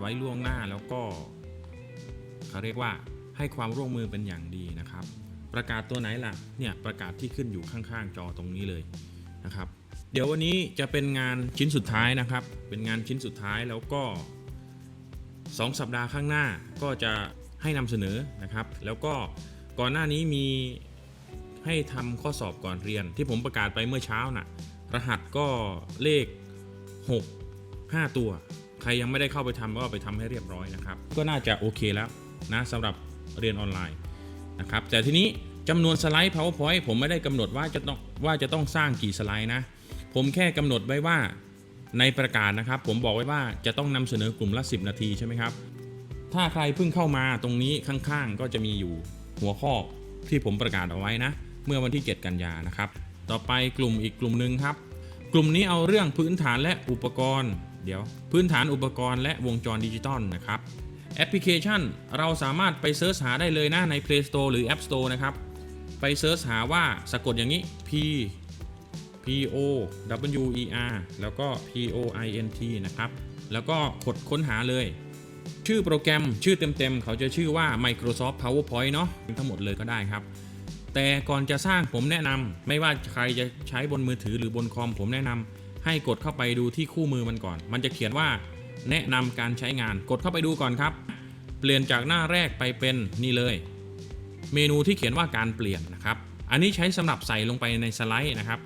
ไว้ล่วงหน้าแล้วก็เขาเรียกว่าให้ความร่วมมือเป็นอย่างดีนะครับ ประกาศตัวไหนล่ะเนี่ยประกาศที่ขึ้นอยู่ข้างๆจอตรงนี้เลยนะครับ เดี๋ยววันนี้จะเป็นงานชิ้นสุดท้ายนะครับ เป็นงานชิ้นสุดท้ายแล้วก็ 2 สัปดาห์ข้างหน้าก็จะให้นำเสนอนะครับ แล้วก็ก่อนหน้านี้มีให้ทำข้อสอบก่อนเรียน ที่ผมประกาศไปเมื่อเช้าน่ะรหัสก็เลข 6 5 ตัว ใครยังไม่ได้เข้าไปทำก็ไปทำให้เรียบร้อยนะครับ ก็น่าจะโอเคแล้วนะสำหรับเรียนออนไลน์นะครับแต่ทีนี้จำนวนสไลด์ PowerPoint ผมไม่ได้กำหนดว่าจะต้องว่าจะต้องสร้างกี่สไลด์นะ ผมแค่กำหนดไว้ว่าในประกาศนะครับ ผมบอกไว้ว่าจะต้องนำเสนอกลุ่มละ 10 นาทีใช่ไหมครับ ถ้าใครเพิ่งเข้ามาตรงนี้ข้างๆ ก็จะมีอยู่หัวข้อที่ผมประกาศเอาไว้นะ เมื่อวันที่ 7 กันยานะครับ ต่อไปกลุ่มอีกกลุ่มหนึ่งครับ กลุ่มนี้เอาเรื่องพื้นฐานและอุปกรณ์ เดี๋ยว พื้นฐานอุปกรณ์และวงจรดิจิตอลนะครับแอปพลิเคชันเราสามารถไปเซิร์ชหาได้เลยนะใน Play Store หรือ App Store นะครับ ไปเซิร์ชหาว่าสะกดอย่างนี้ P P O W E R แล้วก็ P O I N T นะครับ แล้วก็กดค้นหาเลย ชื่อโปรแกรมชื่อเต็มๆ เขาจะชื่อว่า Microsoft PowerPoint เนาะทั้งหมดเลยก็ได้ครับ แต่ก่อนจะสร้างผมแนะนำไม่ว่าใครจะใช้บนมือถือหรือบนคอมผมแนะนำ ให้กดเข้าไปดูที่คู่มือมันก่อน มันจะเขียนว่าแนะนำการใช้งาน กดเข้าไปดูก่อนครับ เปลี่ยนจากหน้าแรกไปเป็นนี่เลย เมนูที่เขียนว่าการเปลี่ยนนะครับ อันนี้ใช้สำหรับใส่ลงไปในสไลด์นะครับ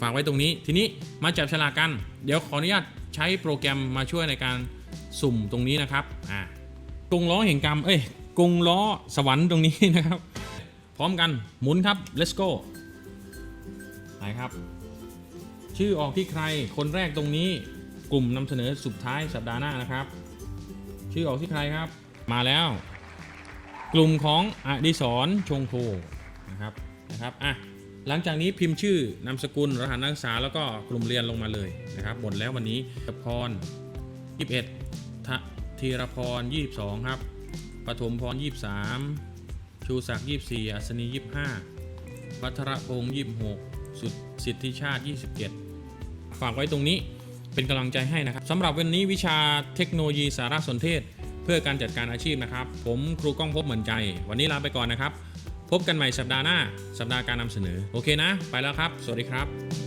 ฝากไว้ตรงนี้ ทีนี้มาจับฉลากกัน เดี๋ยวขออนุญาตใช้โปรแกรมมาช่วยในการสุ่มตรงนี้นะครับ อ่ากงล้อแห่งกรรม เอ้ยกงล้อสวรรค์ตรงนี้นะครับ พร้อมกัน หมุนครับ let's go ไปครับ ชื่อออกที่ใครคนแรกตรงนี้กลุ่มนำเสนอสุดท้ายสัปดาห์หน้านะครับ ชื่อออกที่ใครครับ มาแล้ว กลุ่มของอดิศรชงโทนะครับนะครับอะหลังจากนี้พิมพ์ชื่อนามสกุลรหัสนักศึกษาแล้วก็กลุ่มเรียนลงมาเลยนะครับหมดแล้ววันนี้ตพร 21ทะธีรพร 22 ครับปฐมพร 23 ชูศักดิ์ 24 อัศนี 25 พัทรพงศ์ 26 สุดสิทธิชาติ 27 ฝากไว้ตรงนี้เป็นกำลังใจให้นะครับสำหรับวันนี้วิชาเทคโนโลยีสารสนเทศ เพื่อการจัดการอาชีพนะครับ ผมครูก้องพบเหมือนใจ วันนี้ลาไปก่อนนะครับ พบกันใหม่สัปดาห์หน้า สัปดาห์การนำเสนอ โอเคนะ ไปแล้วครับ สวัสดีครับ